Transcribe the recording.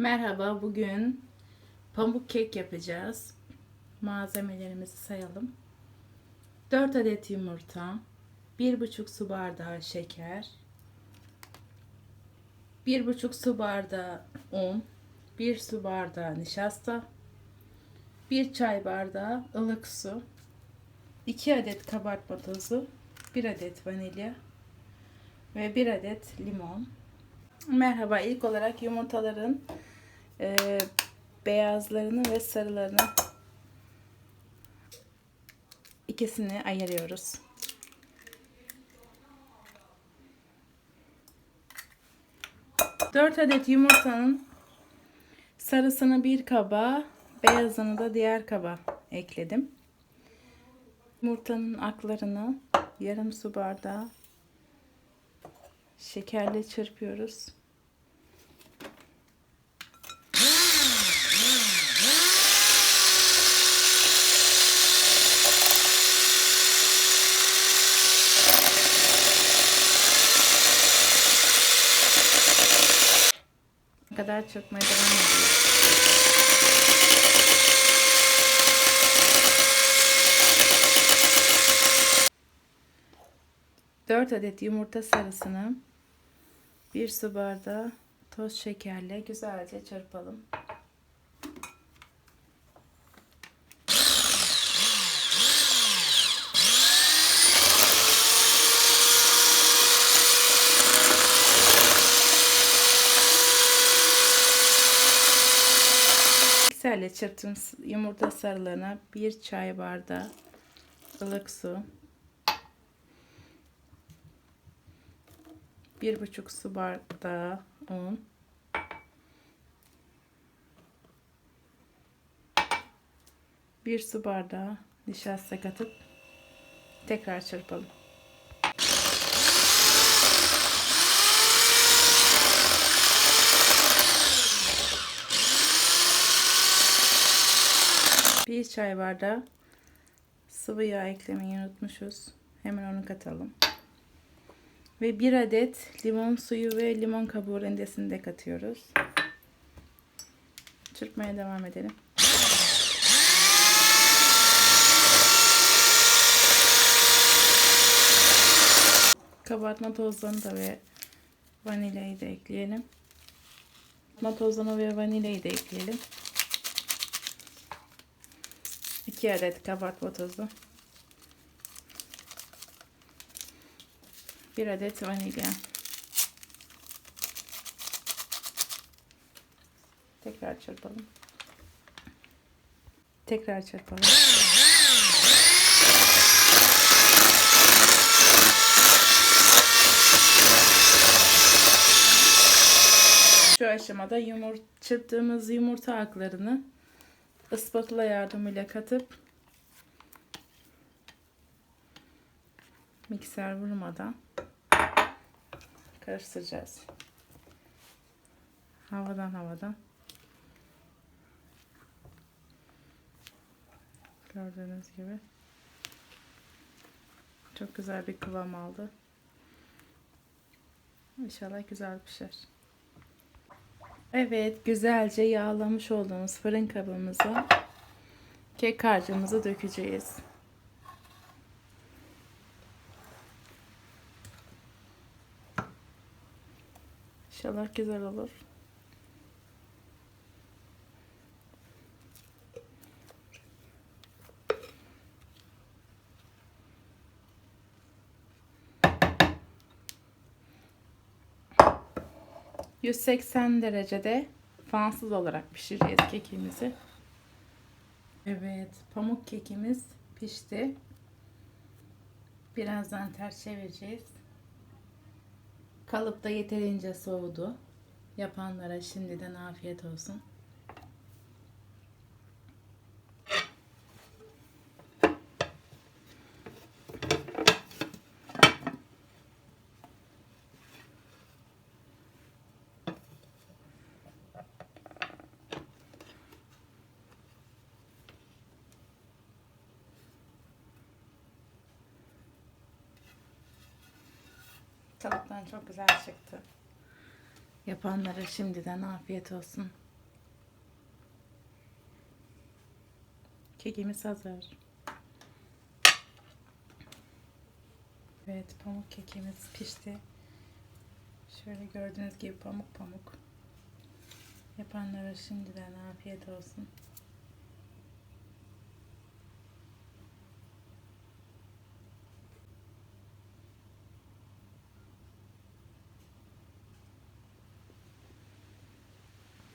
Merhaba, bugün pamuk kek yapacağız. Malzemelerimizi sayalım. 4 adet yumurta, 1,5 su bardağı şeker, 1,5 su bardağı un, 1 su bardağı nişasta, 1 çay bardağı ılık su, 2 adet kabartma tozu, 1 adet vanilya ve 1 adet limon. Merhaba, ilk olarak yumurtaların e, beyazlarını ve sarılarını ikisini ayırıyoruz. Dört adet yumurtanın sarısını bir kaba, beyazını da diğer kaba ekledim. Yumurtanın aklarını yarım su bardağı şekerle çırpıyoruz. Kadar çırpmaya devam ediyoruz. 4 adet yumurta sarısını bir su bardağı toz şekerle güzelce çırpalım. Mikserle çırptığım yumurta sarılarına bir çay bardağı ılık su bir buçuk su bardağı un bir su bardağı nişasta katıp tekrar çırpalım. Bir çay bardağı sıvı yağ eklemeyi unutmuşuz. Hemen onu katalım. Ve bir adet limon suyu ve limon kabuğu rendesini de katıyoruz. Çırpmaya devam edelim. Kabartma tozlarını da ve vanilyayı da ekleyelim. Kabartma tozunu ve vanilyayı da ekleyelim. 2 adet kabartma tozu. 1 adet vanilya. Tekrar çırpalım. Tekrar çırpalım. Şu aşamada yumur çırptığımız yumurta aklarını ıspatula yardımıyla katıp mikser vurmadan karıştıracağız. Havadan havadan. Gördüğünüz gibi. Çok güzel bir kıvam aldı. İnşallah güzel pişer. Evet, güzelce yağlamış olduğumuz fırın kabımıza kek harcımızı dökeceğiz. İnşallah güzel olur. ...180 derecede fansız olarak pişireceğiz kekimizi. Evet, pamuk kekimiz pişti. Birazdan ters çevireceğiz. Kalıp da yeterince soğudu. Yapanlara şimdiden afiyet olsun. Tavuktan çok güzel çıktı. Yapanlara şimdiden afiyet olsun. Kekimiz hazır. Evet pamuk kekimiz pişti. Şöyle gördüğünüz gibi pamuk pamuk. Yapanlara şimdiden afiyet olsun.